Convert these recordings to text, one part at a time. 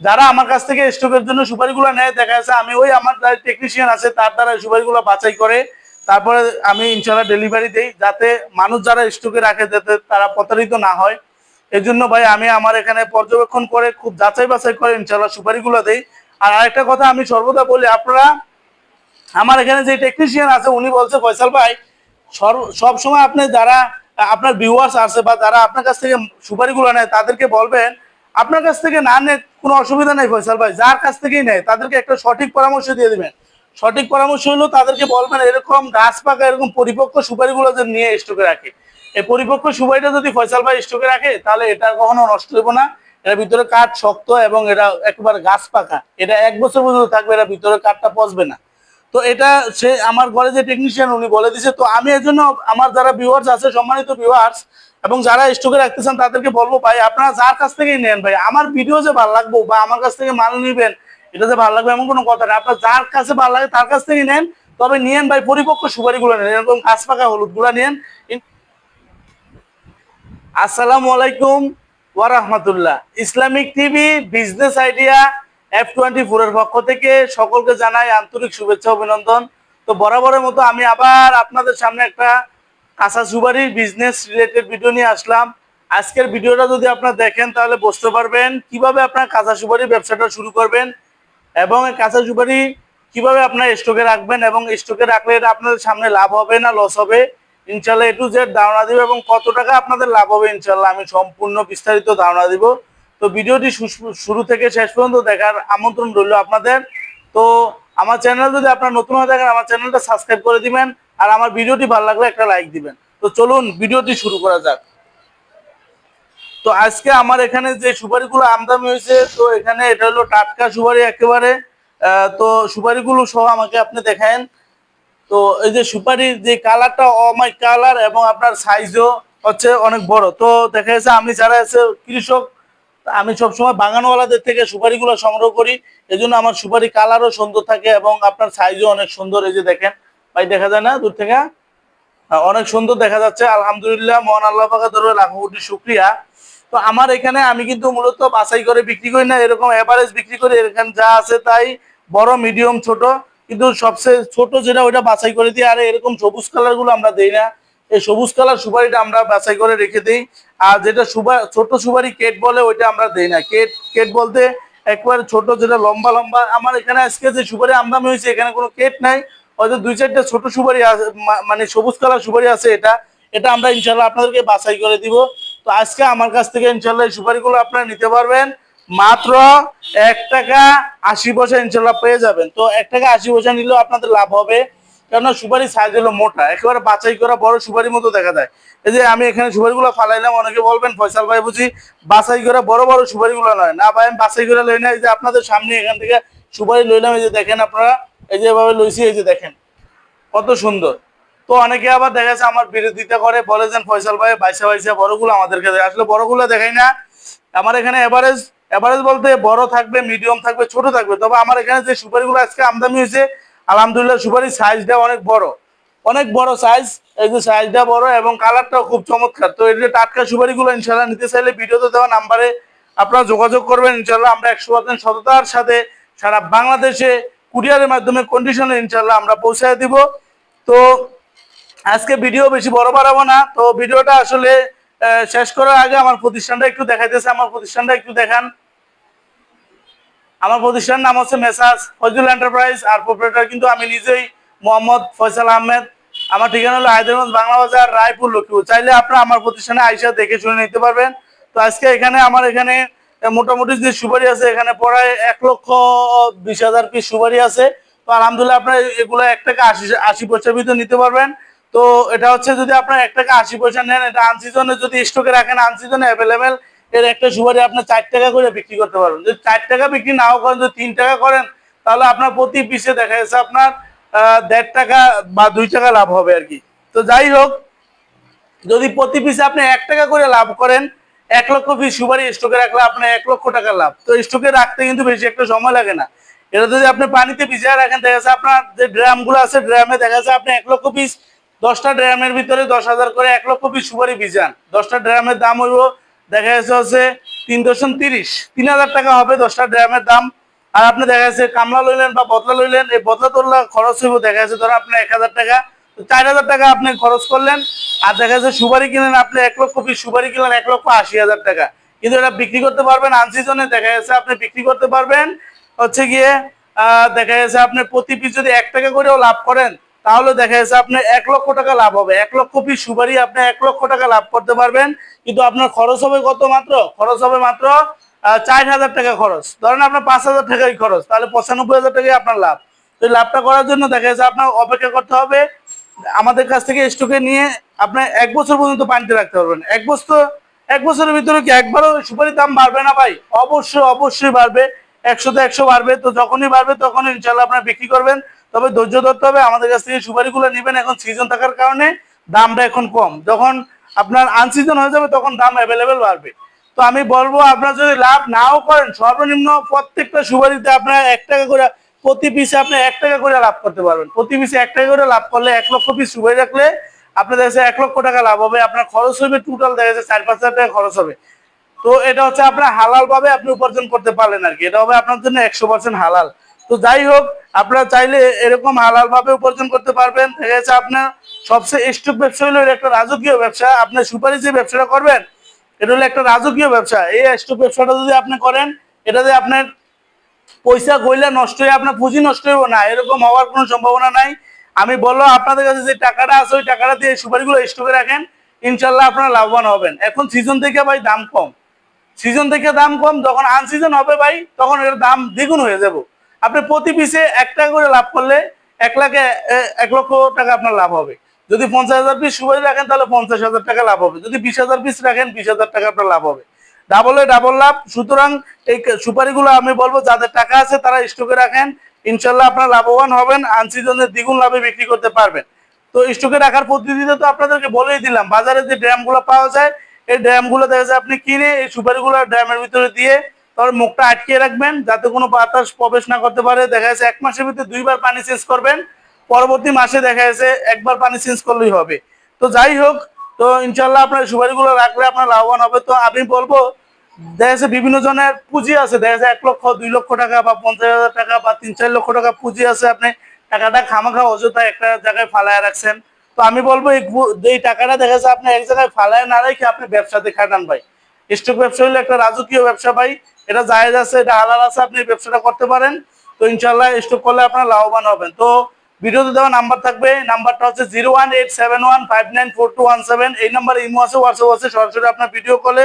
যারা আমার কাছ থেকে স্টকের জন্য সুপারিগুলো নেয়, দেখা যাচ্ছে আমি ওই আমার টেকনিশিয়ান আছে, তার দ্বারা সুপারিগুলো বাছাই করে, তারপরে আমি ইনশাল্লাহ ডেলিভারি দিই, যাতে মানুষ যারা স্টকে রাখে, যাতে তারা প্রতারিত না হয়। এই জন্য ভাই, আমি আমার এখানে পর্যবেক্ষণ করে, খুব যাচাই বাছাই করে ইনশাল্লাহ সুপারিগুলো দেই। আর আরেকটা কথা আমি সর্বদা বলি, আপনারা, আমার এখানে যে টেকনিশিয়ান আছে, উনি বলছে, ফয়সাল ভাই সব সময় আপনি যারা, আপনার ভিউয়ার্স আছে বা যারা আপনার কাছ থেকে সুপারিগুলো নেয়, তাদেরকে বলবেন, আপনার কাছ থেকে না নেয় কোনো অসুবিধা নেই ফয়সাল ভাই, যার কাছ থেকেই নেয়, তাদেরকে একটা সঠিক পরামর্শ দিয়ে দিবেন। সঠিক পরামর্শ হলো তাদেরকে বলবেন, এরকম গাছ পাকা এরকম পরিপক্ক সুপারিগুলো যে নিয়ে স্টকে রাখে। এই পরিপক্ক সুপারিটা যদি ফয়সাল ভাই স্টকে রাখে, তাহলে এটা কখনো নষ্ট হইব না। এটার ভিতরে কাঠ শক্ত এবং এটা একবার গাছ পাকা এটা এক বছর পর্যন্ত থাকবে এটা ভিতরে কাঠটা পচবে না। তো এটা সে আমার ঘরে যে টেকনিশিয়ান উনি বলে দিছে, তো আমি এর জন্য আমার যারা ভিউয়ার্স আছে, সম্মানিত ভিউয়ার্স এবং যারা স্টকে রাখতেছেন তাদেরকে বলব ভাই, আপনারা যার কাছ থেকেই নেন ভাই, আমার ভিডিও যে ভালো লাগবো বা আমার কাছ থেকে মাল নিবেন, এটা যে ভালো লাগবে এমন কোনো কথা নেই আপনার যার কাছে ভালো লাগে তার কাছ থেকে নেন, তবে নিয়েন ভাই, পরিপক্ক সুপারিগুলো নেন, এরকম গাছ পাকা হলুদগুলা নেন আসসালামু আলাইকুম ওয়ারাহমাতুল্লাহ। Islamic TV, business idea F twenty ফোরের পক্ষ থেকে সকলকে জানাই আন্তরিক শুভেচ্ছা, অভিনন্দন। তো বরাবরের মতো আমি আবার আপনাদের সামনে একটা কাঁচা সুপারির বিজনেস রিলেটেড ভিডিও নিয়ে আসলাম। আজকের ভিডিওটা যদি আপনারা দেখেন, তাহলে বুঝতে পারবেন কীভাবে আপনার কাঁচা সুপারির ব্যবসাটা শুরু করবেন এবং কাঁচা সুপারি কীভাবে আপনার স্টকে রাখবেন এবং স্টকে রাখলে এটা আপনাদের সামনে লাভ হবে না লস হবে। ইনশাল্লাহ এ টু জেড ধারণা দিব এবং কত টাকা আপনাদের লাভ হবে ইনশাল্লাহ আমি সম্পূর্ণ বিস্তারিত ধারণা দিব। তো ভিডিওটি শুরু থেকে শেষ পর্যন্ত দেখার আমন্ত্রণ রইল আপনাদের। তো আমার চ্যানেল যদি আপনার নতুন হয়ে থাকেন, আমার চ্যানেলটা সাবস্ক্রাইব করে দিবেন। আর আমার ভিডিওটি ভালো লাগলে একটা লাইক দিবেন। তো চলুন ভিডিওটি শুরু করা যাক। তো আজকে আমার এখানে যে সুপারিগুলো আমদানি হয়েছে, তো এখানে এটা হলো টাটকা সুপারি একেবারে। তো সুপারিগুলো সহ আমাকে আপনি দেখেন তো এই যে সুপারির যে কালারটা অমাই কালার এবং আপনার সাইজও হচ্ছে অনেক বড়। তো দেখা যাচ্ছে আমি যারা আছে কৃষক, আমি সবসময় বাগানওয়ালাদের থেকে সুপারিগুলো সংগ্রহ করি। এই জন্য আমার সুপারি কালারও সুন্দর থাকে এবং আপনার সাইজও অনেক সুন্দর। এই যে দেখেন ভাই, দেখা যায় না দূর থেকে? অনেক সুন্দর দেখা যাচ্ছে। আলহামদুলিল্লাহ, মহান আল্লাহ পাকা ধরবে লাখো শুক্রিয়া। তো আমার এখানে আমি কিন্তু মূলত বাছাই করে বিক্রি করি না, এরকম এভারেজ বিক্রি করি। এখানে যা আছে তাই, বড় মিডিয়াম ছোট। কিন্তু সবচেয়ে ছোট যেটা, ওইটা বাছাই করে দিই। আর এরকম সবুজ কালারগুলো আমরা দিই না। এই সবুজ কালার সুপারিটা আমরা বাছাই করে রেখে দিই। আর যেটা সুপার ছোট সুপারি কেট বলে, ওইটা আমরা দিই না। কেট কেট বলতে একবার ছোট, যেটা লম্বা লম্বা। আমার এখানে আজকে যে সুপারি আমদানি হয়েছে, এখানে কোনো কেট নাই। হয়তো দুই চারটা ছোট সুপারি মানে সবুজ কালার সুপারি আছে এটা। এটা আমরা ইনশাল্লাহ আপনাদেরকে বাছাই করে দিব। তো আজকে আমার কাছ থেকে ইনশাল্লাহ এই সুপারিগুলো আপনারা নিতে পারবেন। মাত্র এক টাকা আশি পয়সা ইনশাল্লাহ পেয়ে যাবেন। তো এক টাকা আশি পয়সা নিলেও আপনাদের লাভ হবে। কেননা সুপারি সাইজ হলো মোটা। একেবারে বাছাই করা বড় সুপারির মতো দেখা যায়। এই যে আমি এখানে সুপারিগুলো ফালাইলাম, অনেকে বলবেন, ফয়সাল ভাই বুঝি বাছাই করা বড় বড় সুপারিগুলো নয় না। ভাই, আমি বাছাই করে লই না। এই যে আপনাদের সামনে এখান থেকে সুপারি লইলাম। এই যে দেখেন আপনারা এই যে এভাবে লইছি, এই যে দেখেন, কত সুন্দর। তো অনেকে আবার দেখা যাচ্ছে আমার বিরোধিতা করে, বলে যে ফয়সাল ভাই, বাইসা বাইসা, বড়গুলো আমাদেরকে আসলে বড়গুলো দেখাই না। আমার এখানে এভারেজ এভারেজ বলতে বড় থাকবে মিডিয়াম থাকবে, ছোট থাকবে। তবে আমার এখানে যে সুপারিগুলো আজকে আমদানি হয়েছে, আলহামদুলিল্লাহ সুপারির সাইজটা অনেক বড়। অনেক বড় সাইজ এই যে সাইজটা বড় এবং কালারটাও খুব চমৎকার। তো এই যে টাটকা সুপারিগুলো ইনশাল্লাহ নিতে চাইলে ভিডিওতে দেওয়া নাম্বারে আপনারা যোগাযোগ করবেন। ইনশাল্লাহ আমরা একশো পার্সেন্ট সততার সাথে সারা বাংলাদেশে কুরিয়ারের মাধ্যমে কন্ডিশনে ইনশাল্লাহ আমরা পৌঁছায় দিব। তো আজকে ভিডিও বেশি বড় বাড়াবো না। তো ভিডিওটা আসলে শেষ করার আগে আমার প্রতিষ্ঠানটা একটু দেখাইতেছে। আমার প্রতিষ্ঠানটা একটু দেখান। আমার প্রতিষ্ঠান নাম হচ্ছে মেসাজ ফজল এন্টারপ্রাইজ। আর প্রপারেটর কিন্তু আমি নিজেই, মোহাম্মদ ফয়সাল আহমেদ। আমার ঠিকানা হলো হায়দ্রাবাদ বাংলা বাজার রায়পুর, লক্ষ্মীপুর। চাইলে আপনারা আমার প্রতিষ্ঠানে আইসা দেখে শুনে নিতে পারবেন। তো আজকে এখানে, আমার এখানে মোটামুটি যে সুপারি আছে, এখানে প্রায় এক লক্ষ বিশ হাজার পিস সুপারি আছে। তো আলহামদুলিল্লাহ আপনার এগুলো এক টাকা আশি আশি পয়সার ভিতরে নিতে পারবেন। তো এটা হচ্ছে যদি আপনার এক টাকা আশি পয়সা নেন, এটা আনসিজনে যদি স্টকে রাখেন আনসিজনে অ্যাভেলেবেল এর একটা সুপারি আপনি চার টাকা করে বিক্রি করতে পারবেন। যদি চার টাকা বিক্রি নাও করেন, যদি তিন টাকা করেন, তাহলে আপনার প্রতি পিসে দেখা যাচ্ছে আপনার দেড় টাকা বা দুই টাকা লাভ হবে আর কি। তো যাই হোক, যদি প্রতি পিসে আপনি এক টাকা করে লাভ করেন এক লক্ষ পিস সুপারি স্টকে রাখলে আপনার এক লক্ষ টাকা লাভ। তো স্টকে রাখতে কিন্তু বেশি একটা সময় লাগে না। এটা যদি আপনি পানিতে ভিজিয়ে রাখেন, দেখা যাচ্ছে আপনার যে ড্রামগুলো আছে, ড্রামে দেখা যাচ্ছে আপনি এক লক্ষ পিস দশটা ড্রামের ভিতরে দশ হাজার করে এক লক্ষ পিস সুপারি ভিজান। দশটা ড্রামের দাম হইব, দেখা যাচ্ছে হচ্ছে তিন দশম তিরিশ। তিন হাজার টাকা হবে দশটা ড্রামের দাম। আর আপনি দেখা যাচ্ছে কামলা লইলেন বা বদলা লইলেন, এই বদলা তোলা খরচ হইব, দেখা যাচ্ছে ধরো আপনার এক হাজার টাকা। চার হাজার টাকা আপনি খরচ করলেন, আর দেখা যাচ্ছে সুপারি কিনেন আপনি এক লক্ষ পিস সুপারি কিনলেন এক লক্ষ আশি হাজার টাকা। কিন্তু এটা বিক্রি করতে পারবেন আনসিজনে দেখা যাচ্ছে আপনি বিক্রি করতে পারবেন, হচ্ছে গিয়ে দেখা যাচ্ছে আপনি প্রতি পিস যদি এক টাকা করেও লাভ করেন, তাহলে দেখা যাচ্ছে আপনার এক লক্ষ টাকা লাভ হবে। এক লক্ষ পিস সুপারি আপনি এক লক্ষ টাকা লাভ করতে পারবেন, কিন্তু আপনার খরচ হবে কত মাত্র? খরচ হবে মাত্র চার হাজার টাকা খরচ। ধরেন আপনার পাঁচ হাজার টাকাই খরচ, তাহলে পঁচানব্বই হাজার টাকাই আপনার লাভ। তো লাভটা করার জন্য দেখা যাচ্ছে আপনার অপেক্ষা করতে হবে আমাদের কাছ থেকে স্টকে নিয়ে আপনার এক বছর পর্যন্ত পানিতে রাখতে পারবেন। এক বছর এক বছরের ভিতরে কি একবারও সুপারির দাম বাড়বে না ভাই? অবশ্যই অবশ্যই বাড়বে। একশোতে একশো বাড়বে। তো যখনই বাড়বে তখন ইনশাল্লাহ আপনার বিক্রি করবেন। তবে ধৈর্য ধরতে হবে, আমাদের কাছ থেকে সুপারিগুলো নেবেন। এখন সিজন থাকার কারণে দামটা এখন কম। যখন আপনার আনসিজন হয়ে যাবে তখন দাম অ্যাভেলেবেল বাড়বে। তো আমি বলব, আপনার যদি লাভ নাও করেন, সর্বনিম্ন প্রত্যেকটা সুপারিতে আপনার এক টাকা করে প্রতি পিসে আপনি এক টাকা করে লাভ করতে পারবেন। প্রতি পিসে এক টাকা করে লাভ করলে এক লক্ষ পিস সুপারি রাখলে আপনার যাচ্ছে এক লক্ষ টাকা লাভ হবে। আপনার খরচ হবে টোটাল দেখা যাচ্ছে চার পাঁচ টাকা খরচ হবে। তো এটা হচ্ছে আপনার হালাল ভাবে আপনি উপার্জন করতে পারলেন আর কি। এটা হবে আপনার জন্য একশো পার্সেন্ট হালাল। তো যাই হোক, আপনারা চাইলে এরকম হালাল ভাবে উপার্জন করতে পারবেন। দেখা যাচ্ছে আপনার সবচেয়ে স্টক ব্যবসা হলো একটা রাজকীয় ব্যবসা। আপনি সুপারি যে ব্যবসাটা করবেন, এটা হলো একটা রাজকীয় ব্যবসা। এই স্টক ব্যবসাটা যদি আপনি করেন এটা এটাতে আপনার পয়সা গইলে নষ্ট হয়ে আপনার পুঁজি নষ্ট হইব না, এরকম হওয়ার কোনো সম্ভাবনা নাই। আমি বলল, আপনাদের কাছে যে টাকাটা আছে, ওই টাকাটা দিয়ে সুপারিগুলো স্টকে রাখেন, ইনশাল্লাহ আপনারা লাভবান হবেন। এখন সিজন থেকে ভাই দাম কম। সিজন থেকে দাম কম, যখন আনসিজন হবে ভাই, তখন এর দাম দ্বিগুণ হয়ে যাব। আপনি প্রতি পিসে এক টাকা করে লাভ করলে এক লাখে এক লক্ষ টাকা আপনার লাভ হবে। যদি পঞ্চাশ হাজার পিস সুপারি রাখেন, তাহলে পঞ্চাশ হাজার টাকা লাভ হবে। যদি বিশ হাজার পিস রাখেন, বিশ হাজার টাকা আপনার লাভ হবে। ডাবলে ডাবল লাভ সুতরাং এই সুপারিগুলো আমি বলব, যাদের টাকা আছে তারা স্টকে রাখেন। ইনশাল্লাহ আপনার লাভবান হবেন আনসিজনের দ্বিগুণ লাভে বিক্রি করতে পারবেন। তো স্টকে রাখার পদ্ধতিতে তো আপনাদেরকে বলেই দিলাম, বাজারে যে ড্রামগুলো পাওয়া যায়, এই ড্রামগুলো দেখা যায় আপনি কিনে এই সুপারিগুলো ড্রামের ভিতরে দিয়ে তারপর মুখটা আটকিয়ে রাখবেন, যাতে কোনো বাতাস প্রবেশ না করতে পারে। দেখা যাচ্ছে এক মাসের ভিতরে দুইবার পানি চেঞ্জ করবেন, পরবর্তী মাসে দেখা যাচ্ছে একবার পানি চেঞ্জ করলেই হবে। তো যাই হোক তো ইনশাল্লাহ আপনার সুপারিগুলো রাখলে আপনার লাভবান হবে। তো আমি বলব, দেখা বিভিন্ন জনের পুঁজি আছে। দেখা যাচ্ছে এক লক্ষ, দুই লক্ষ টাকা বা পঞ্চাশ হাজার টাকা বা তিন চার লক্ষ টাকা পুঁজি আছে আপনি। টাকাটা খামাখা অযথা একটা জায়গায় ফালায় রাখছেন। তো আমি বলব, এই টাকাটা দেখা যাচ্ছে আপনি এক জায়গায় ফালায় না রেখে আপনি ব্যবসাতে খাটান ভাই। স্টক ব্যবসা হলো একটা রাজকীয় ব্যবসা ভাই। এটা জায়েজ আছে, এটা হালাল আছে, আপনি ব্যবসাটা করতে পারেন। তো ইনশাল্লাহ স্টক করলে আপনার লাভবান হবেন। তো ভিডিওতে দেওয়া নাম্বার থাকবে, নাম্বারটা হচ্ছে zero one eight seven one five nine four two one seven. এই নাম্বারে ইমো আছে, হোয়াটসঅ্যাপ আছে, সরাসরি আপনার ভিডিও কলে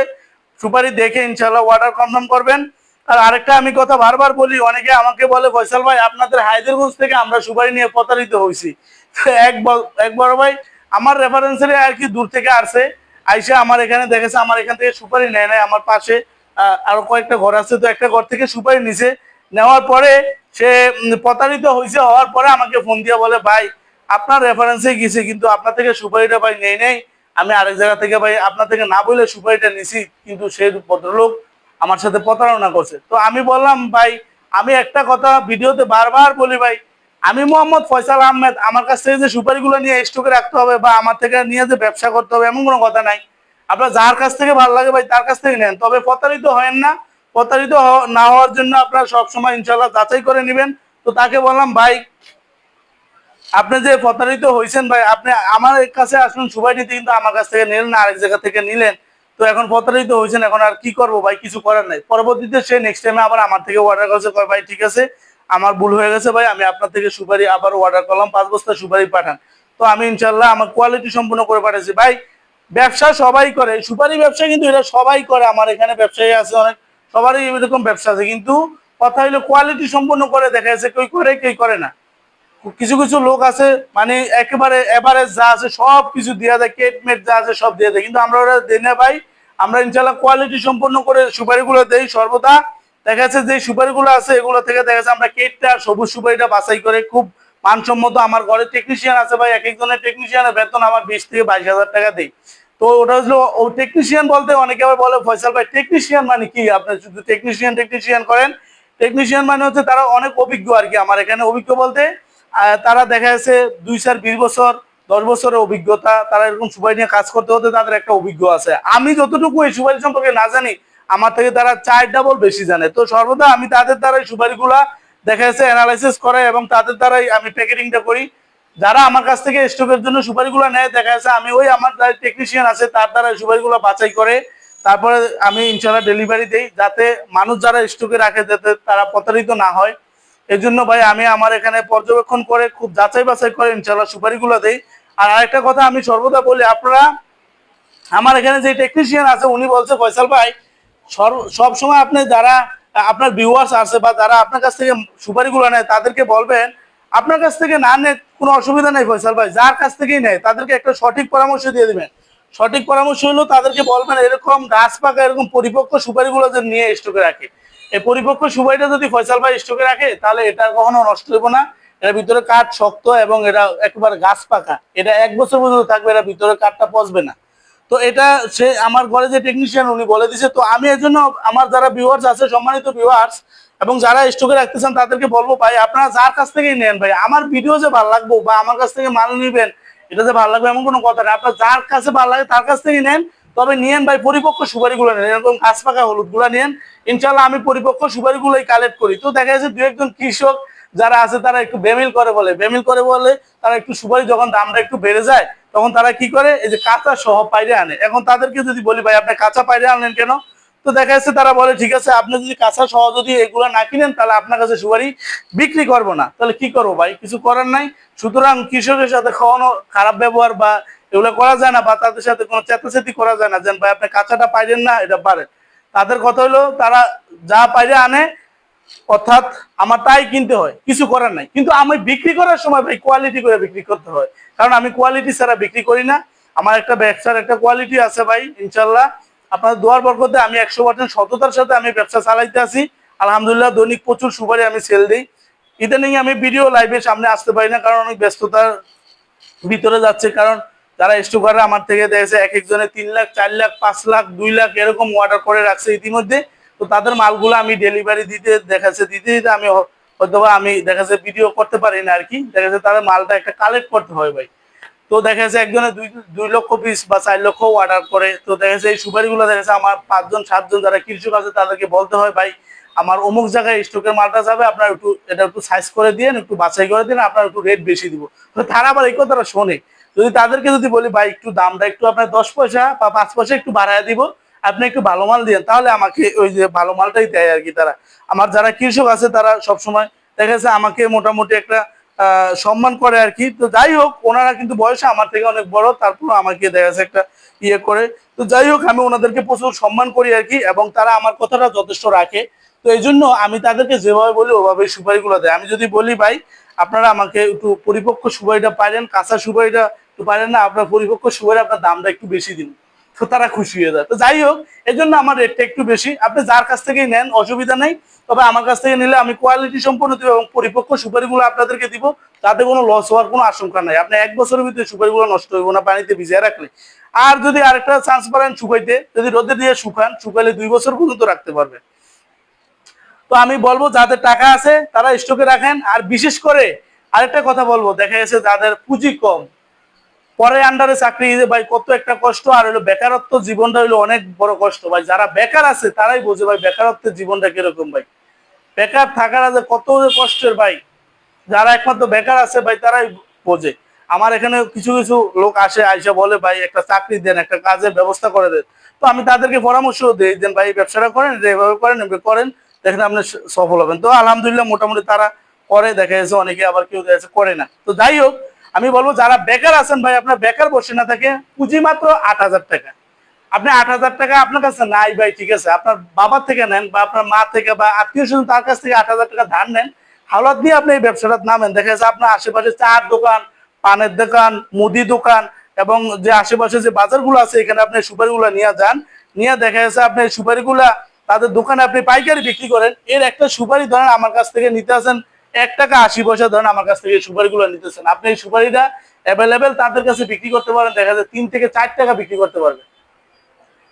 সুপারি দেখে ইনশাল্লাহ অর্ডার কনফার্ম করবেন। আর আরেকটা আমি কথা বারবার বলি, অনেকে আমাকে বলে, ফয়সাল ভাই, আপনাদের হায়দ্রাবাদ থেকে আমরা সুপারি নিয়ে প্রতারিত হয়েছি। একবার একবার ভাই, আমার রেফারেন্সের আর কি দূর থেকে আসছে আইসা আমার এখানে দেখেছে, আমার এখান থেকে সুপারি নেয় নাই, আমার পাশে আরও কয়েকটা ঘর আছে, তো একটা ঘর থেকে সুপারি নিছে। নেওয়ার পরে সে প্রতারিত হয়েছে, হওয়ার পরে আমাকে ফোন দিয়ে বলে, ভাই, আপনার রেফারেন্সে গেছে, কিন্তু আপনার থেকে সুপারিটা ভাই নেই নেই। আমি আরেক জায়গা থেকে ভাই, আপনার থেকে না বলে সুপারিটা নিছি, কিন্তু সে ভদ্রলোক আমার সাথে প্রতারণা করছে। তো আমি বললাম, ভাই, আমি একটা কথা ভিডিওতে বারবার বলি ভাই, আমি মোহাম্মদ ফয়সাল আহমেদ, আমার কাছ থেকে যে সুপারিগুলো নিয়ে স্টকে রাখতে হবে বা আমার থেকে নিয়ে যে ব্যবসা করতে হবে, এমন কোনো কথা নাই। আপনার যার কাছ থেকে ভালো লাগে ভাই, তার কাছ থেকে নেন। তবে প্রতারিত হয়েন না প্রতারিত না হওয়ার জন্য আপনারা সবসময় ইনশাল্লাহ যাচাই করে নেবেন। তো তাকে বললাম, ভাই, আপনি যে প্রতারিত হয়েছেন ভাই, আপনি আমার কাছে আসুন, সুবাই নিতে কিন্তু আমার কাছ থেকে নিলেন, আরেক জায়গা থেকে নিলেন। তো এখন প্রতারিত হয়েছেন এখন আর কি করব ভাই? কিছু করার নাই। পরবর্তীতে সে নেক্সট টাইমে আবার আমার থেকে অর্ডার করছে ভাই, ঠিক আছে, আমার ভুল হয়ে গেছে ভাই, আমি আপনার থেকে সুপারি আবার অর্ডার করলাম, পাঁচ বস্তা সুপারি পাঠান। তো আমি ইনশাল্লাহ আমার কোয়ালিটি সম্পূর্ণ করে পাঠাচ্ছি ভাই, ব্যবসা সবাই করে, সুপারি ব্যবসা কিন্তু এটা সবাই করে। আমার এখানে ব্যবসায়ী আছে অনেক। সবারই এরকম ব্যবসা আছে, কিন্তু কথা হলো কোয়ালিটি সম্পূর্ণ করে দেখা যাচ্ছে কেউ করে কেউ করে না। কিছু কিছু লোক আছে মানে একেবারে এভারেজ যা আছে সব কিছু দেওয়া যায় কেট মেট যা আছে সব দিয়ে দেয়, কিন্তু আমরা ওরা দিই না ভাই। আমরা ইনশাল্লাহ কোয়ালিটি সম্পন্ন করে সুপারিগুলো দেই সর্বদা। দেখা যাচ্ছে যে সুপারিগুলো আছে, এগুলো থেকে দেখা যাচ্ছে আমরা কেটটা সবুজ সুপারিটা বাছাই করে খুব মানসম্মত আমার ঘরে টেকনিশিয়ান আছে ভাই, এক একজনের টেকনিশিয়ানের বেতন আমার বিশ থেকে বাইশ হাজার টাকা দেই তো ওটা হলো, ও টেকনিশিয়ান বলতে অনেকে আবার বলে, ফয়সাল ভাই টেকনিশিয়ান মানে কি? আপনি শুধু টেকনিশিয়ান টেকনিশিয়ান করেন। টেকনিশিয়ান মানে হচ্ছে তারা অনেক অভিজ্ঞ আর কি, আমার এখানে অভিজ্ঞ বলতে। তারা দেখা যাচ্ছে দুই চার, বিশ বছর, দশ বছরের অভিজ্ঞতা, তারা এরকম সুপারি নিয়ে কাজ করতে হতে তাদের একটা অভিজ্ঞ আছে। আমি যতটুকু এই সুপারি সম্পর্কে না জানি, আমার থেকে তারা চার ডাবল বেশি জানে। তো সর্বদা আমি তাদের দ্বারা এই সুপারিগুলা দেখা যাচ্ছে অ্যানালাইসিস করে এবং তাদের দ্বারাই আমি প্যাকেটিংটা করি। যারা আমার কাছ থেকে স্টকের জন্য সুপারিগুলো নেয়, দেখা যাচ্ছে আমি ওই আমার টেকনিশিয়ান আছে, তার দ্বারা সুপারিগুলো বাছাই করে, তারপরে আমি ইনশাল্লাহ ডেলিভারি দিই, যাতে মানুষ যারা স্টকে রাখে, যাতে তারা প্রতারিত না হয়। এই জন্য ভাই, আমি আমার এখানে পর্যবেক্ষণ করে, খুব যাচাই বাছাই করে ইনশাল্লাহ সুপারিগুলো দেই। আর আরেকটা কথা আমি সর্বদা বলি, আপনারা, আমার এখানে যে টেকনিশিয়ান আছে, উনি বলছে, ফয়সাল ভাই সব সময় আপনি যারা, আপনার ভিউয়ার্স আছে বা যারা আপনার কাছ থেকে সুপারিগুলো নেয়, তাদেরকে বলবেন আপনার কাছ থেকে না নেয়, কোনো অসুবিধা নেই ফয়সাল ভাই। যার কাছ থেকেই নেয়, তাদেরকে একটা সঠিক পরামর্শ দিয়ে দিবেন। সঠিক পরামর্শ হলো তাদেরকে বলবেন, এরকম গাছ পাকা, এরকম পরিপক্ক সুপারিগুলো যে নিয়ে স্টকে রাখে। এই পরিপক্ক সুপারিটা যদি ফয়সাল ভাই স্টকে রাখে, তাহলে এটা কখনো নষ্ট হইব না। এর ভিতরে কাঠ শক্ত এবং এটা একবার গাছ পাকা। এটা এক বছর পর্যন্ত থাকবে এটা ভিতরে কাঠটা পচবে না। তো এটা সে আমার ঘরে যে টেকনিশিয়ান উনি বলে দিছে, তো আমি এর জন্য, আমার যারা ভিউয়ার্স আছে, সম্মানিত ভিউয়ার্স এবং যারা স্টকে রাখতেছেন তাদেরকে বলব ভাই, আপনারা যার কাছ থেকেই নেন ভাই, আমার ভিডিও যে ভালো লাগবো বা আমার কাছ থেকে মাল নিবেন, এটা যে ভালো লাগবে এমন কোনো কথা না। আপনার যার কাছে ভালো লাগে তার কাছ থেকেই নেন, তবে নিয়েন ভাই, পরিপক্ক সুপারিগুলো নেন, এরকম কাঁচ পাকা হলুদগুলো নেন ইনশাল্লাহ আমি পরিপক্ক সুপারিগুলোই কালেক্ট করি। তো দেখা যাচ্ছে দু একজন কৃষক যারা আছে, তারা একটু বেমিল করে বলে। বেমিল করে বলে তারা একটু সুপারি, যখন দামটা একটু বেড়ে যায়, তখন তারা কি করে? এই যে কাঁচা সহ পাইরে আনে। এখন তাদেরকে যদি বলি, ভাই, আপনি কাঁচা পাইরে আনলেন কেন? তো দেখা যাচ্ছে তারা বলে, ঠিক আছে, আপনি যদি কাঁচা সহ যদি এগুলো না কিনেন, তাহলে আপনার কাছে সুপারি বিক্রি করব না। তাহলে কি করব ভাই? কিছু করার নাই। সুতরাং কৃষকের সাথে খাওয়ানো খারাপ ব্যবহার বা এগুলো করা যায় না বা তাদের সাথে কোনো চেতাচেতি করা যায় না, যেন, ভাই, আপনি কাঁচাটা পাইলেন না, এটা পারেন। তাদের কথা হলো, তারা যা পাইলে আনে, অর্থাৎ আমার তাই কিনতে হয়, কিছু করার নাই। কিন্তু আমি বিক্রি করার সময় ভাই কোয়ালিটি করে বিক্রি করতে হয়। কারণ আমি কোয়ালিটি ছাড়া বিক্রি করি না। আমার একটা ব্যবসার একটা কোয়ালিটি আছে ভাই, ইনশাল্লাহ। আপনার দোয়ার বরকতে আমি একশো পার্সেন্ট সততার সাথে আমি ব্যবসা চালাইতে আছি। আলহামদুলিল্লাহ, দৈনিক প্রচুর সুপারি আমি সেল দিই। ইদানিং আমি ভিডিও লাইভে সামনে আসতে পারি না, কারণ অনেক ব্যস্ততার ভিতরে যাচ্ছে। কারণ যারা স্টুকাররা আমার থেকে দেখেছে, এক একজনে তিন লাখ, চার লাখ, পাঁচ লাখ, দুই লাখ এরকম অর্ডার করে রাখছে ইতিমধ্যে। তো তাদের মালগুলো আমি ডেলিভারি দিতে দেখাচ্ছে, দিতে দিতে আমি হয়তো আমি দেখাচ্ছে ভিডিও করতে পারি না আর কি। দেখাচ্ছে তাদের মালটা একটা কালেক্ট করতে হয় ভাই। তো দেখা যাচ্ছে একজনে দুই লক্ষ পিস বা চার লক্ষ অর্ডার করে। তো দেখা যাচ্ছে এই সুপারিগুলো দেখা যাচ্ছে আমার পাঁচজন, সাতজন যারা কৃষক আছে তাদেরকে বলতে হয়, ভাই, আমার অমুক জায়গায় স্টকের মালটা যাবে, আপনার একটু এটা একটু সাইজ করে দিন একটু বাছাই করে দিন, আপনার একটু রেট বেশি দিব। তারা আবার এই কথাটা শোনে। যদি তাদেরকে যদি বলি, ভাই, একটু দামটা একটু আপনার দশ পয়সা বা পাঁচ পয়সা একটু বাড়ায় দিব, আপনি একটু ভালো মাল দিন তাহলে আমাকে ওই যে ভালো মালটাই দেয় আর কি তারা। আমার যারা কৃষক আছে তারা সবসময় দেখা যাচ্ছে আমাকে মোটামুটি একটা সম্মান করে আর কি। তো যাই হোক, ওনারা কিন্তু বয়সে আমার থেকে অনেক বড়, তারপর আমাকে দেখা যাচ্ছে একটা ইয়ে করে। তো যাই হোক, আমি ওনাদেরকে প্রচুর সম্মান করি আর কি, এবং তারা আমার কথাটা যথেষ্ট রাখে। তো এই জন্য আমি তাদেরকে যেভাবে বলি ওভাবে সুপারিগুলো দেয়। আমি যদি বলি, ভাই, আপনারা আমাকে একটু পরিপক্ক সুপারিটা পাইলেন, কাঁচা সুপারিটা একটু পাইলেন না, আপনার পরিপক্ক সুপারি আপনার দামটা একটু বেশি দিন। তো তারা খুশি হয়ে যায়। তো যাই হোক এই জন্য আমার রেটটা একটু বেশি। আপনি যার কাছ থেকেই নেন, অসুবিধা নেই। তবে আমার কাছ থেকে নিলে আমি কোয়ালিটি সম্পূর্ণ দিব এবং পরিপক্ক সুপারিগুলো আপনাদেরকে দিব। তাতে কোনো লস হওয়ার কোনো আশঙ্কা নাই। আপনি এক বছরের ভিতরে সুপারিগুলো নষ্ট হইব না, পানিতে ভিজিয়ে রাখলে। আর যদি আরেকটা চান্স পারেন শুকাইতে, যদি রোদে দিয়ে শুকান, শুকাইলে দুই বছর পর্যন্ত রাখতে পারবে। তো আমি বলব, যাদের টাকা আছে, তারা স্টকে রাখেন। আর বিশেষ করে আরেকটা কথা বলব, দেখা গেছে যাদের পুঁজি কম। পরে আন্ডারে চাকরি ভাই কত একটা কষ্ট, আর হলো বেকারত্ব জীবনটা হইল অনেক বড় কষ্ট। ভাই যারা বেকার আছে তারাই বোঝে ভাই বেকারত্বের জীবনটা কীরকম ভাই। বেকার থাকার আছে কত কষ্টের ভাই। যারা একমাত্র বেকার আছে ভাই তারাই বোঝে। আমার এখানে কিছু কিছু লোক আসে, আইসা বলে, ভাই একটা চাকরি দেন, একটা কাজের ব্যবস্থা করে দেন। তো আমি তাদেরকে পরামর্শ দিই, দেন ভাই ব্যবসাটা করেন এভাবে করেন এভাবে করেন, দেখেন আপনি সফল হবেন। তো আলহামদুলিল্লাহ মোটামুটি তারা করে, দেখা যাচ্ছে অনেকে আবার কেউ দেখা করে না। তো যাই হোক আমি বলব, যারা বেকার আছেন ভাই, আপনার বেকার বসে না থাকে, পুঁজি মাত্র আট হাজার টাকা। আপনি আট হাজার টাকা আপনার কাছে নাই ভাই, ঠিক আছে? আপনার বাবার থেকে নেন বা আপনার মা থেকে বা আত্মীয় স্বজন তার কাছ থেকে আট হাজার টাকা ধার নেন। হাওলাত দিয়ে আপনি এই ব্যবসাটা নামেন। দেখা যাচ্ছে আপনার আশেপাশে চার দোকান, পানের দোকান, মুদি দোকান এবং যে আশেপাশে যে বাজারগুলো আছে, এখানে আপনি সুপারিগুলো নিয়ে যান। নিয়ে দেখা যাচ্ছে আপনি সুপারিগুলা তাদের দোকানে আপনি পাইকারি বিক্রি করেন। এর একটা সুপারি ধরেন আমার কাছ থেকে নিতে আসেন এক টাকা আশি পয়সা ধরেন আমার কাছ থেকে সুপারিগুলো নিতেছেন। আপনি এই সুপারিটা অ্যাভেলেবেল তাদের কাছে বিক্রি করতে পারেন, দেখা যায় তিন থেকে চার টাকা বিক্রি করতে পারবেন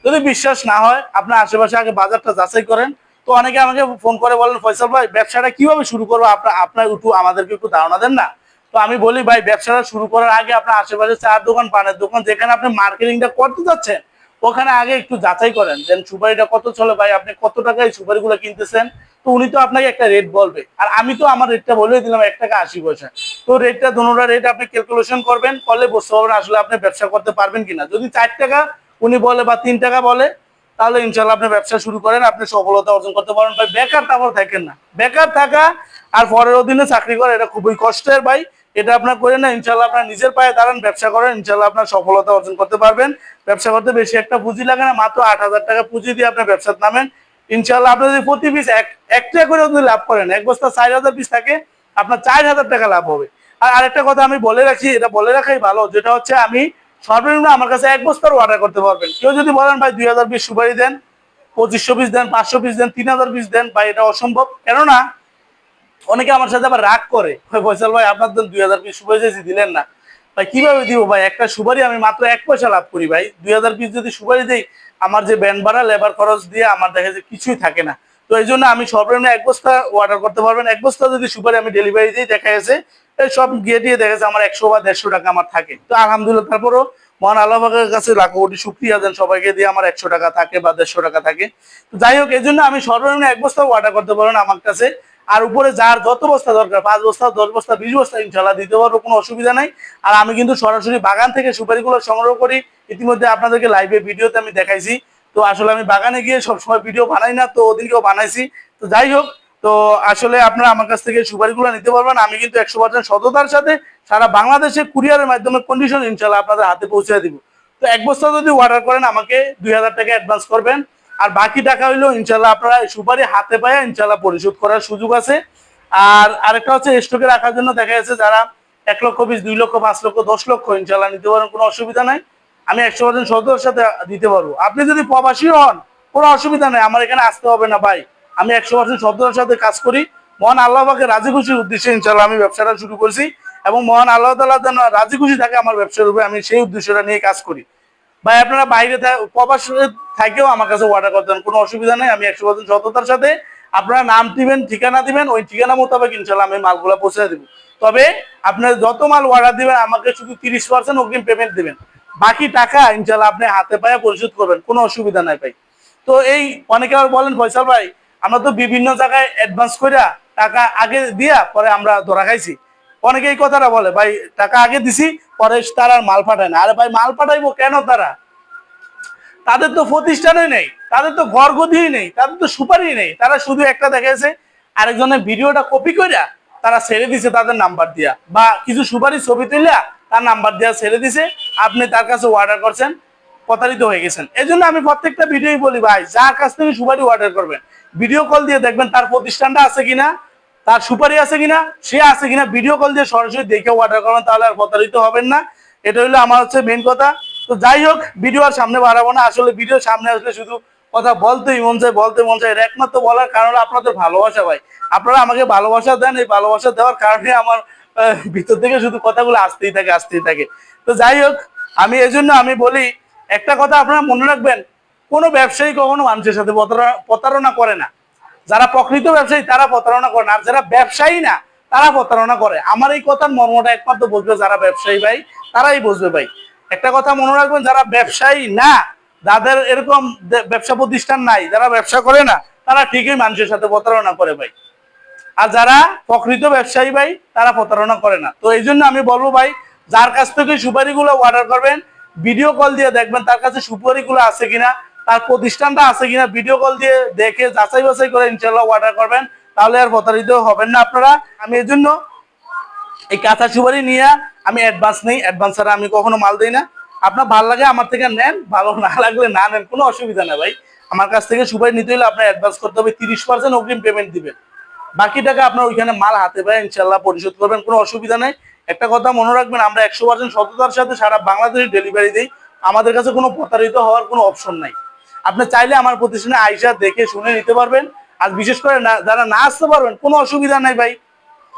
যদি বিশ্বাস না হয়, আপনার আশেপাশে আগে বাজারটা যাচাই করেন। তো অনেকে আমাকে ফোন করে বলেন, ফয়সাল ভাই, ব্যবসাটা কীভাবে শুরু করব? আপনার আপনার একটু, আমাদেরকে একটু ধারণা দেন না? তো আমি বলি, ভাই, ব্যবসাটা শুরু করার আগে আপনার আশেপাশে চার দোকান, পানের দোকান, যেখানে আপনি মার্কেটিংটা করতে যাচ্ছেন, ওখানে আগে একটু যাচাই করেন। দেন সুপারিটা কত চলে, ভাই, আপনি কত টাকায় সুপারিগুলো কিনতেছেন? তো উনি তো আপনাকে একটা রেট বলবে। আর আমি তো আমার রেটটা বলে দিলাম, এক টাকা আশি পয়সা। তো রেটটা দুটা রেট আপনি ক্যালকুলেশন করবেন, করলে বুঝতে পারবেন আসলে আপনি ব্যবসা করতে পারবেন কিনা। যদি চার টাকা উনি বলে বা তিন টাকা বলে, তাহলে ইনশাল্লাহ আপনি ব্যবসা শুরু করেন, আপনি সফলতা অর্জন করতে পারেন ভাই, বেকার তারপর থাকেন না। বেকার থাকা আর পরের অধীনে চাকরি করা, এটা খুবই কষ্টের ভাই। এটা আপনার করে না ইনশাল্লাহ আপনার নিজের পায়ে দাঁড়ান, ব্যবসা করেন ইনশাল্লাহ আপনার সফলতা অর্জন করতে পারবেন। ব্যবসা করতে বেশি একটা পুঁজি লাগে না, মাত্র আট হাজার টাকা পুঁজি দিয়ে আপনার ব্যবসার নামেন। ইনশাল্লাহ আপনি যদি প্রতি পিস এক এক টাকা করে যদি লাভ করেন। এক বস্তা চার হাজার পিস থাকে, আপনার চার হাজার টাকা লাভ হবে। আর আরেকটা কথা আমি বলে রাখি, এটা বলে রাখাই ভালো, যেটা হচ্ছে আমি সর্বনিম্ন আমার কাছে এক বস্তার অর্ডার করতে পারবেন। কেউ যদি বলেন, ভাই, দুই হাজার পিস সুপারি দেন, পঁচিশশো পিস দেন, পাঁচশো পিস দেন, তিন হাজার পিস দেন, ভাই, এটা অসম্ভব। কেননা, অনেকে আমার সাথে আবার রাগ করে ফয়সাল ভাই, আপনার দেন দুই হাজার পিস সুপারি চেয়েছি দিলেন না। ভাই, কীভাবে দিব ভাই? একটা সুপারি আমি মাত্র এক পয়সা লাভ করি ভাই। দুই হাজার পিস যদি সুপারি দিই আমার যে ব্যান্ড ভাড়া লেবার খরচ দিয়ে আমার দেখা যায় কিছুই থাকে না। তো এই জন্য আমি সর্বনিম্ন এক বস্তা অর্ডার করতে পারবেন। এক বস্তা যদি সুপারি আমি ডেলিভারি দিই, দেখা গেছে সব গিয়ে দিয়ে দেখা যাচ্ছে আমার একশো বা দেড়শো টাকা আমার থাকে। তো আলহামদুলিল্লাহ, তারপরও মহান আল্লাহের কাছে লাখো কোটি শুক্রিয়া দেন সবাইকে দিয়ে আমার একশো টাকা থাকে বা দেড়শো টাকা থাকে। তো যাই হোক, এই জন্য আমি সর্বনিম্ন এক বস্তা অর্ডার করতে পারবেন আমার কাছে। আর উপরে যার যত বস্তা দরকার, পাঁচ বস্তা, দশ বস্তা, বিশ বস্তা ইনশাল্লাহ দিতে পারব, কোনো অসুবিধা নাই। আর আমি কিন্তু সরাসরি বাগান থেকে সুপারিগুলো সংগ্রহ করি। ইতিমধ্যে আপনাদেরকে লাইভে ভিডিওতে আমি দেখাইছি। তো আসলে আমি বাগানে গিয়ে সবসময় ভিডিও বানাই না, তো ওদিনকেও বানাইছি। তো যাই হোক, তো আসলে আপনারা আমার কাছ থেকে সুপারিগুলো নিতে পারবেন। আমি কিন্তু একশো পার্সেন্ট সততার সাথে সারা বাংলাদেশে কুরিয়ারের মাধ্যমে কন্ডিশন ইনশাল্লাহ আপনাদের হাতে পৌঁছে দিব। তো এক বস্তা যদি অর্ডার করেন, আমাকে দুই হাজার টাকা অ্যাডভান্স করবেন। আর বাকি টাকা হইল ইনশাল্লাহ আপনারা সুপারি হাতে পায়ে ইনশাল্লাহ পরিশোধ করার সুযোগ আছে। আর আরেকটা হচ্ছে স্টকে রাখার জন্য দেখা যাচ্ছে যারা এক লক্ষ পিস দুই লক্ষ, পাঁচ লক্ষ, দশ লক্ষ ইনশাল্লাহ নিতে পারেন, কোনো অসুবিধা নাই। আমি একশো পার্সেন্ট সততার সাথে দিতে পারব। আপনি যদি প্রবাসী হন, কোনো অসুবিধা নেই, আমার এখানে আসতে হবে না ভাই। আমি একশো পার্সেন্ট সততার সাথে কাজ করি। মহান আল্লাহ পাকে রাজি খুশির উদ্দেশ্যে ইনশাল্লাহ আমি ব্যবসাটা শুরু করছি এবং মহান আল্লাহ তালা যেন রাজি খুশি থাকে আমার ব্যবসার উপরে, আমি সেই উদ্দেশ্যটা নিয়ে কাজ করি। ভাই, আপনারা বাইরে প্রবাসে থাকেও আমার কাছে অর্ডার করতেন কোনো অসুবিধা নেই, আমি একশো পার্সেন্ট সততার সাথে আপনারা নাম দিবেন, ঠিকানা দিবেন, ওই ঠিকানা মোতাবেক ইনশাল্লাহ আমি মালগুলো পৌঁছে দেবো। তবে আপনার যত মাল অর্ডার দিবেন, আমাকে শুধু তিরিশ পার্সেন্ট অগ্রিম পেমেন্ট দিবেন। বাকি টাকা ইনশাল্লাহ আপনি হাতে পায়ে পরিশোধ করবেন, কোনো অসুবিধা নাই ভাই। তো এই অনেকে আবার বলেন, ফয়সাল ভাই, আমরা তো বিভিন্ন জায়গায় অ্যাডভান্স কইরা টাকা আগে দিয়া পরে আমরা ধরা খাইছি। অনেকে এই কথাটা বলে, ভাই, টাকা আগে দিছি পরে তারা মাল পাঠায় না। আরে ভাই, মাল পাঠাইবো কেন তারা? তাদের তো প্রতিষ্ঠানই নেই, তাদের তো ঘর গদিই নেই, তাদের তো সুপারি নেই। তারা শুধু একটা দেখেছে আরেকজনের ভিডিওটা কপি করিয়া তারা ছেড়ে দিছে তাদের নাম্বার দিয়া। বা কিছু সুপারি ছবি তুলিয়া তার নাম্বার দিয়া ছেড়ে দিছে, আপনি তার কাছে অর্ডার করছেন, প্রতারিত হয়ে গেছেন। এই জন্য আমি প্রত্যেকটা ভিডিওই বলি, ভাই, যার কাছ থেকে সুপারি অর্ডার করবেন ভিডিও কল দিয়ে দেখবেন তার প্রতিষ্ঠানটা আছে কিনা। তার সুপারি আছে কিনা, সে আছে কিনা ভিডিও কল দিয়ে সরাসরি দেখে অর্ডার করবেন তাহলে আর প্রতারিত হবেন না। এটা হলো আমার হচ্ছে মেন কথা। তো যাই হোক ভিডিও আর সামনে বাড়াবো না। আসলে ভিডিও সামনে আসলে শুধু কথা বলতেই মন চায়, বলতে মন চায়। একমাত্র বলার কারণ আপনাদের ভালোবাসা ভাই। আপনারা আমাকে ভালোবাসা দেন, এই ভালোবাসা দেওয়ার কারণে আমার ভিতর থেকে শুধু কথাগুলো আসতেই থাকে আসতেই থাকে। তো যাই হোক, আমি এই জন্য আমি বলি, একটা কথা আপনারা মনে রাখবেন, কোনো ব্যবসায়ী কখনো মানুষের সাথে প্রতারণা- প্রতারণা করে না। যারা প্রকৃত ব্যবসায়ী, তারা প্রতারণা করে আর যারা ব্যবসায়ী না, তারা প্রতারণা করে। আমার এই কথার মর্মটা একমাত্র বুঝবে যারা ব্যবসায়ী ভাই, তারাই বুঝবে ভাই। একটা কথা মনে রাখবেন, যারা ব্যবসায়ী না, যাদের এরকম ব্যবসা প্রতিষ্ঠান নাই, যারা ব্যবসা করে না, তারা ঠিকই মানুষের সাথে প্রতারণা করে ভাই। আর যারা প্রকৃত ব্যবসায়ী ভাই, তারা প্রতারণা করে না। তো এই জন্য আমি বলব ভাই, যার কাছ থেকে সুপারিগুলো অর্ডার করবেন ভিডিও কল দিয়ে দেখবেন তার কাছে সুপারিগুলো আছে কিনা। তার প্রতিষ্ঠানটা আছে কিনা ভিডিও কল দিয়ে দেখে যাচাই বাছাই করে ইনশাল্লাহ অর্ডার করবেন, তাহলে আর প্রতারিত হবেন না আপনারা। আমি এই জন্য এই কাঁচা সুপারি নিয়ে আমি অ্যাডভান্স নেই অ্যাডভান্স ছাড়া আমি কখনো মাল দিই না। আপনার ভালো লাগে, আমার থেকে নেন, ভালো না লাগলে না নেন, কোনো অসুবিধা নেই ভাই। আমার কাছ থেকে সুপারি নিতে হলে আপনার অ্যাডভান্স করতে হবে, তিরিশ পার্সেন্ট অগ্রিম পেমেন্ট দিবেন। বাকি টাকা আপনার ওইখানে মাল হাতে পায় ইনশাল্লাহ পরিশোধ করবেন, কোনো অসুবিধা নেই। একটা কথা মনে রাখবেন, আমরা একশো পার্সেন্ট সততার সাথে সারা বাংলাদেশে ডেলিভারি দিই। আমাদের কাছে কোনো প্রতারিত হওয়ার কোনো অপশন নাই। আপনি চাইলে আমার প্রতিষ্ঠানে আইসা দেখে শুনে নিতে পারবেন। আর বিশেষ করে যারা না আসতে পারবেন, কোনো অসুবিধা নাই ভাই।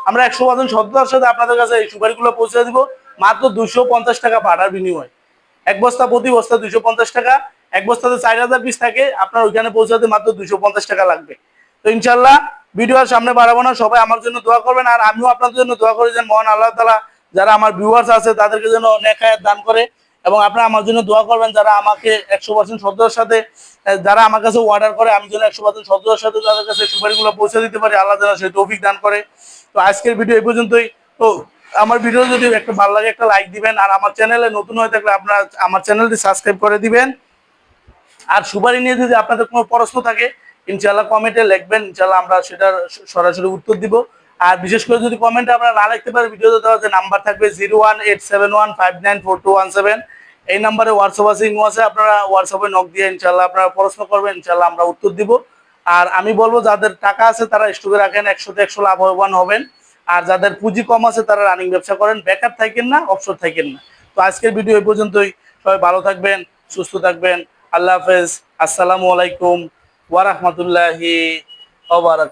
আমরা একশো পার্সেন্ট সততার সাথে আপনাদের কাছে এই সুপারিগুলো পৌঁছে দিব। মাত্র দুশো পঞ্চাশ টাকা ভাড়ার বিনিময়। এক বস্তা প্রতি বস্তা দুশো পঞ্চাশ টাকা, এক বস্তাতে চার হাজার পিস থাকে, আপনার ওইখানে পৌঁছাতে মাত্র দুশো পঞ্চাশ টাকা লাগবে। তো ইনশাল্লাহ ভিডিও আর সামনে বাড়াবো না, সবাই আমার জন্য দোয়া করবেন, আর আমিও আপনাদের জন্য দোয়া করি যে মহান আল্লাহ তালা যারা আমার ভিউয়ার্স আছে, তাদেরকে যেন নেখায়াত দান করে। এবং আপনারা আমার জন্য দোয়া করবেন যারা আমাকে একশো পার্সেন্ট সদ্যের সাথে যারা আমার কাছে অর্ডার করে, আমি যেন একশো পার্সেন্ট সদ্যের সাথে তাদের কাছে সুপারিগুলো পৌঁছে দিতে পারি, আল্লাহ যেন সেই তৌফিক দান করে। তো আজকের ভিডিও এই পর্যন্তই। তো আমার ভিডিও যদি একটা ভালো লাগে, একটা লাইক দিবেন, আর আমার চ্যানেলে নতুন হয়ে থাকলে আপনারা আমার চ্যানেলটি সাবস্ক্রাইব করে দিবেন। আর সুপারি নিয়ে যদি আপনাদের কোনো প্রশ্ন থাকে ইনশাল্লাহ কমেন্টে লিখবেন ইনশাল্লাহ আমরা সেটার সরাসরি উত্তর দিব। আর বিশেষ করে যদি কমেন্টে আপনারা না লিখতে পারেন, ভিডিওতে দেওয়া নাম্বার থাকবে zero one eight seven one five nine four two one seven এই নাম্বারে হোয়াটসঅ্যাপ আছে ইমো আছে, আপনারা হোয়াটসঅ্যাপে নক দিয়ে ইনশাল্লাহ আপনারা প্রশ্ন করবেন ইনশাল্লাহ আমরা উত্তর দিব। আর আমি বলব, যাদের টাকা আছে তারা স্টকে রাখেন, একশোতে একশো লাভবান হবেন। আর যাদের পুঁজি কম আছে তারা রানিং ব্যবসা করেন ব্যাকআপ থাকেন না অবসর থাকেন না। তো আজকের ভিডিও এই পর্যন্তই। সবাই ভালো থাকবেন, সুস্থ থাকবেন। আল্লাহ হাফেজ। আসসালামু আলাইকুম ওয়ারahmatullahi ওয়া বারাকাতুহু।